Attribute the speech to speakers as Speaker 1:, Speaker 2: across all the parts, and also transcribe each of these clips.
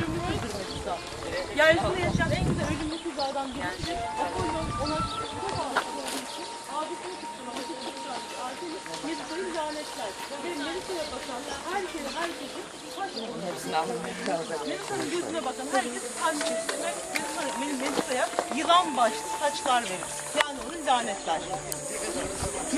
Speaker 1: ölümlü kızdır en güzel ölümlü kızlardan birisidir. Apollo ona çok aşık olduğu için abisini tutturan, tutturan Artemis Medusa'yı lanetler. Ve Medusa'ya bakan herkese, herkesi taş Medusa'nın gözüne bakan herkes Medusa'ya yılan başlı saçlar verir. Yani onu lanetler.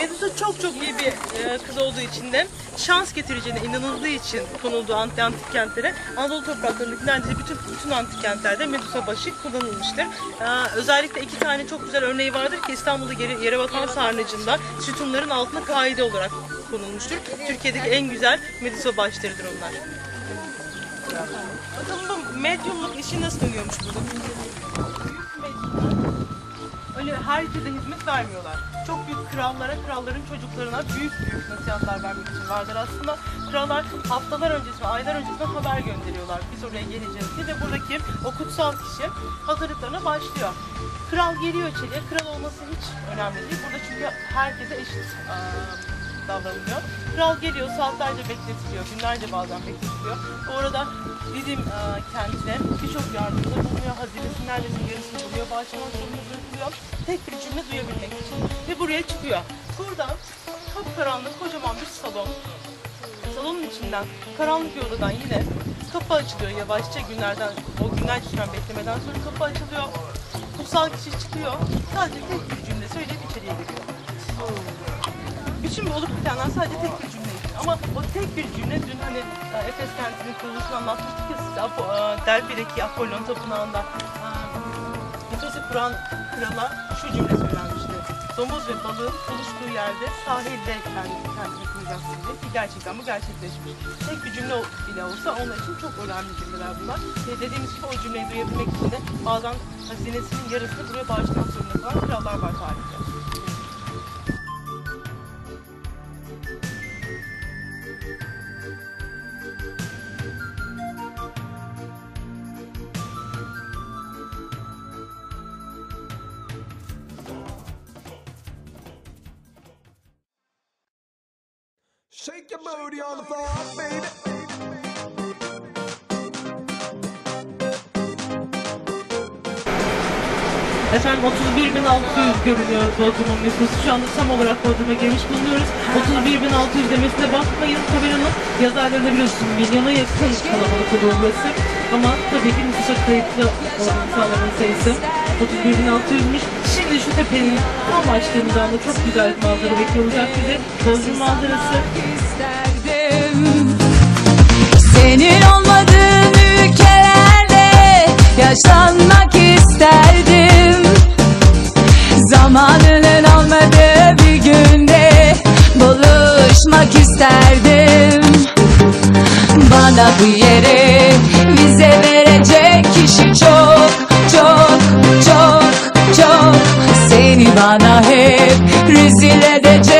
Speaker 1: Medusa çok çok iyi bir e, kız olduğu için de şans getireceğine inanıldığı için konulduğu antik, antik kentlere Anadolu topraklarındaki neredeyse bütün, bütün antik kentlerde Medusa başı kullanılmıştır. E, özellikle iki tane çok güzel örneği vardır ki İstanbul'da yere, yere batan sarnıcında sütunların altına kaide olarak konulmuştur. Türkiye'deki en güzel Medusa başlarıdır onlar. Bakalım bu medyumluk işi nasıl dönüyormuş burada? Öyle herkese hizmet vermiyorlar. Çok büyük krallara, kralların çocuklarına büyük büyük nasihatler vermek için vardır aslında. Krallar haftalar öncesinde, aylar öncesinde haber gönderiyorlar. Biz oraya geleceğiz diye ve buradaki o kutsal kişi hazırlıklarına başlıyor. Kral geliyor içeriye. Kral olması hiç önemli değil. Burada çünkü herkese eşit eee, davranılıyor. Kral geliyor, saatlerce bekletiliyor, günlerce bazen bekletiliyor. Orada bizim e, kentine birçok yardımda bulunuyor, hazinesinin neredeyse yarısını buluyor, bağışlamak zorunda bırakılıyor. Tek bir cümle duyabilmek için. Ve buraya çıkıyor. Burada kapkaranlık kocaman bir salon. Salonun içinden, karanlık bir odadan yine kapı açılıyor yavaşça günlerden, o günlerce süren beklemeden sonra kapı açılıyor. Kutsal kişi çıkıyor, sadece tek bir cümle söyleyip içeriye giriyor bütün olup bitenler sadece tek bir cümle. Ama o tek bir cümle dün hani e, Efes kentinin kuruluşunu anlatmıştık ya size. E, Delphi'deki Apollon tapınağında kuran krala şu cümle söylenmişti. Domuz ve balığın buluştuğu yerde sahilde kendi kendini kuracaksın diye. Ki gerçekten bu gerçekleşmiş. Tek bir cümle bile olsa onun için çok önemli cümleler bunlar. Ve dediğimiz gibi o cümleyi duyabilmek için de bazen hazinesinin yarısını buraya bağışlamak zorunda kalan krallar var tarihte.
Speaker 2: Shake your booty on the floor, baby.
Speaker 1: Efendim 31.600 görünüyor Bodrum'un nüfusu. Şu anda tam olarak Bodrum'a girmiş bulunuyoruz. 31.600 demesine bakmayın. Kameranın yazarlarında biliyorsunuz milyona yakın kalabalık burası. Ama tabii ki nüfusa kayıtlı olan insanların sayısı 31.600'müş. Şimdi şu tepenin tam açtığımız anda çok güzel bir manzara bekliyor olacak bizi. Bodrum manzarası.
Speaker 3: Senin olmadığın ülkelerde yaşanmak isterdim Zamanının olmadığı bir günde buluşmak isterdim Bana bu Seni bana hep rezil edecek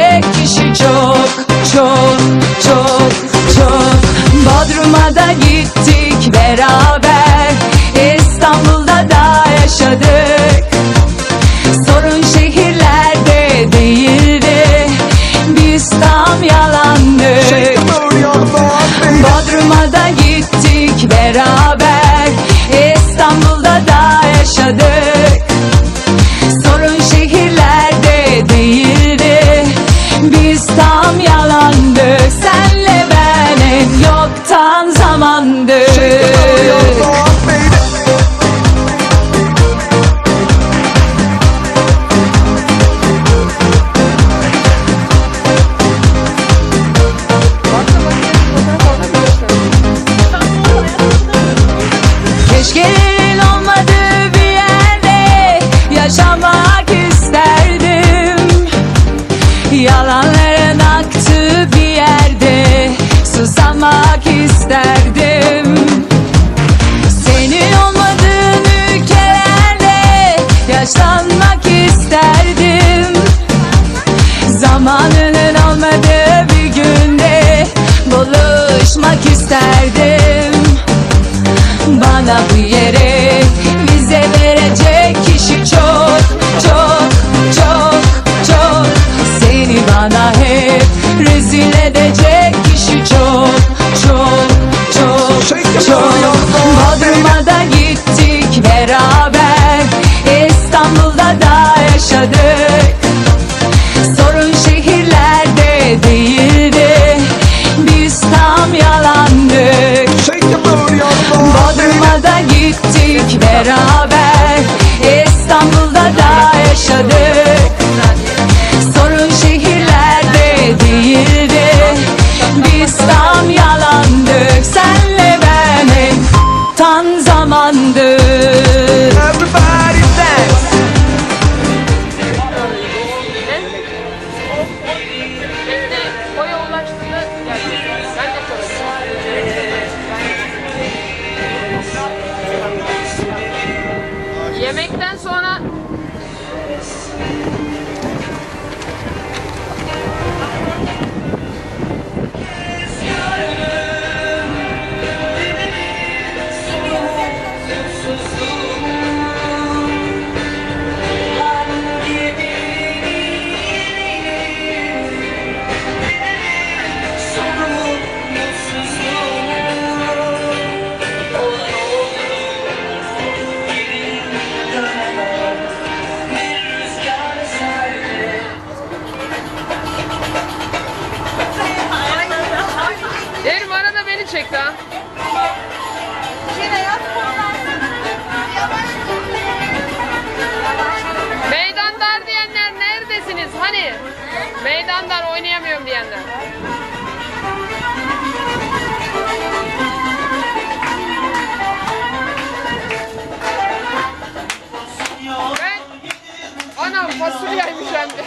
Speaker 4: fasulyeymiş hem de.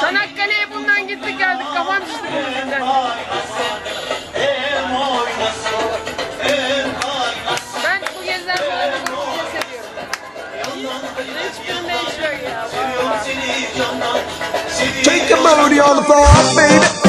Speaker 4: Çanakkale'ye bundan gittik geldik kafam şişti bu yüzünden. Ben bu geziler falan çok seviyorum. Hiçbirinde hiç ya.
Speaker 2: Shake your booty on the floor, baby.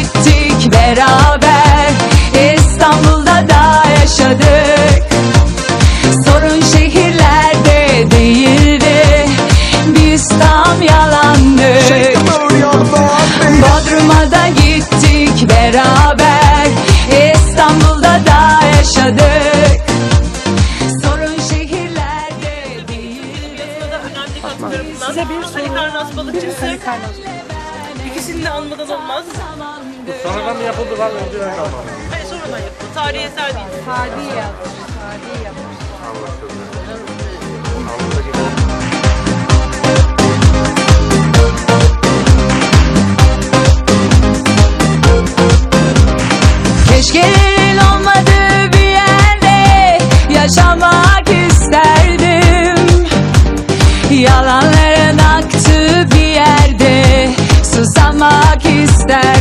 Speaker 3: Gittik beraber İstanbul'da da yaşadık Sorun şehirlerde değildi Biz tam yalandık. Bodrum'a da gittik beraber İstanbul'da da yaşadık Sorun şehirlerde değildi
Speaker 1: Size bir soru. Balıkçısı. İkisini de almadan olmaz.
Speaker 5: Sonradan mı yapıldı var önceden kalmadı?
Speaker 1: Hayır sonradan yapıldı. Tarihi eser değil.
Speaker 3: Keşkelerin olmadığı bir yerde yaşamak isterdim Yalanların aktığı bir yerde susamak isterdim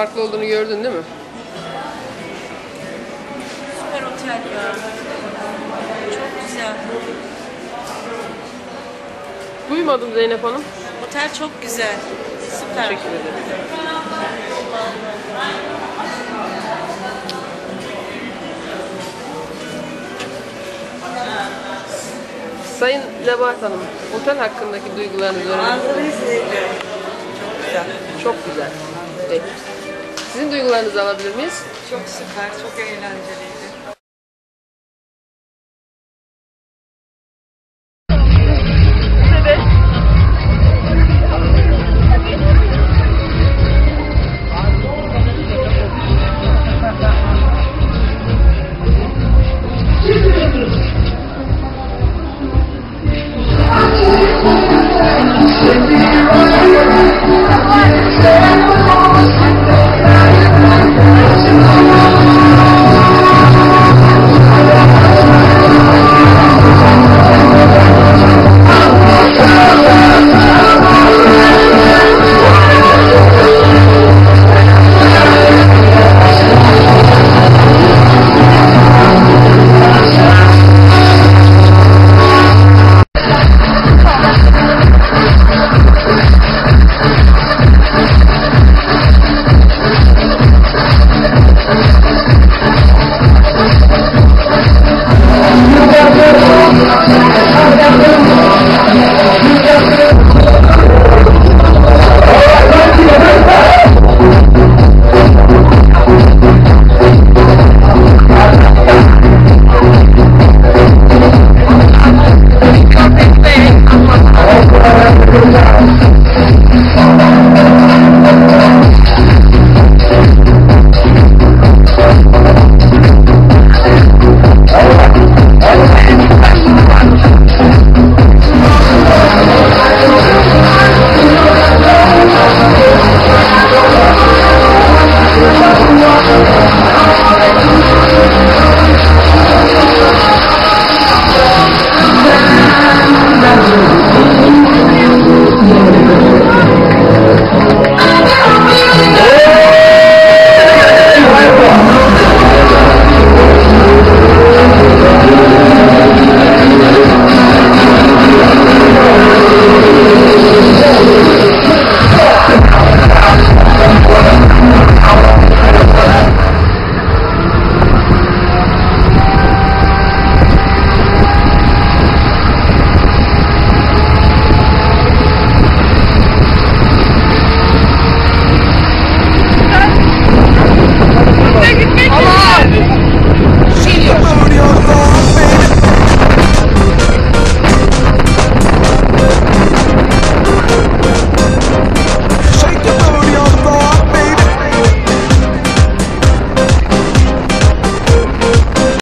Speaker 4: farklı olduğunu gördün değil mi?
Speaker 6: Çok güzel.
Speaker 4: Duymadım Zeynep Hanım.
Speaker 6: Otel çok güzel. Süper.
Speaker 4: Teşekkür ederim. Sayın Nebahat Hanım, otel hakkındaki duygularınızı miyim?
Speaker 6: Manzarayı seviyorum. Çok güzel.
Speaker 4: Çok güzel. Peki. Sizin duygularınızı alabilir miyiz?
Speaker 6: Çok süper, çok eğlenceliydi.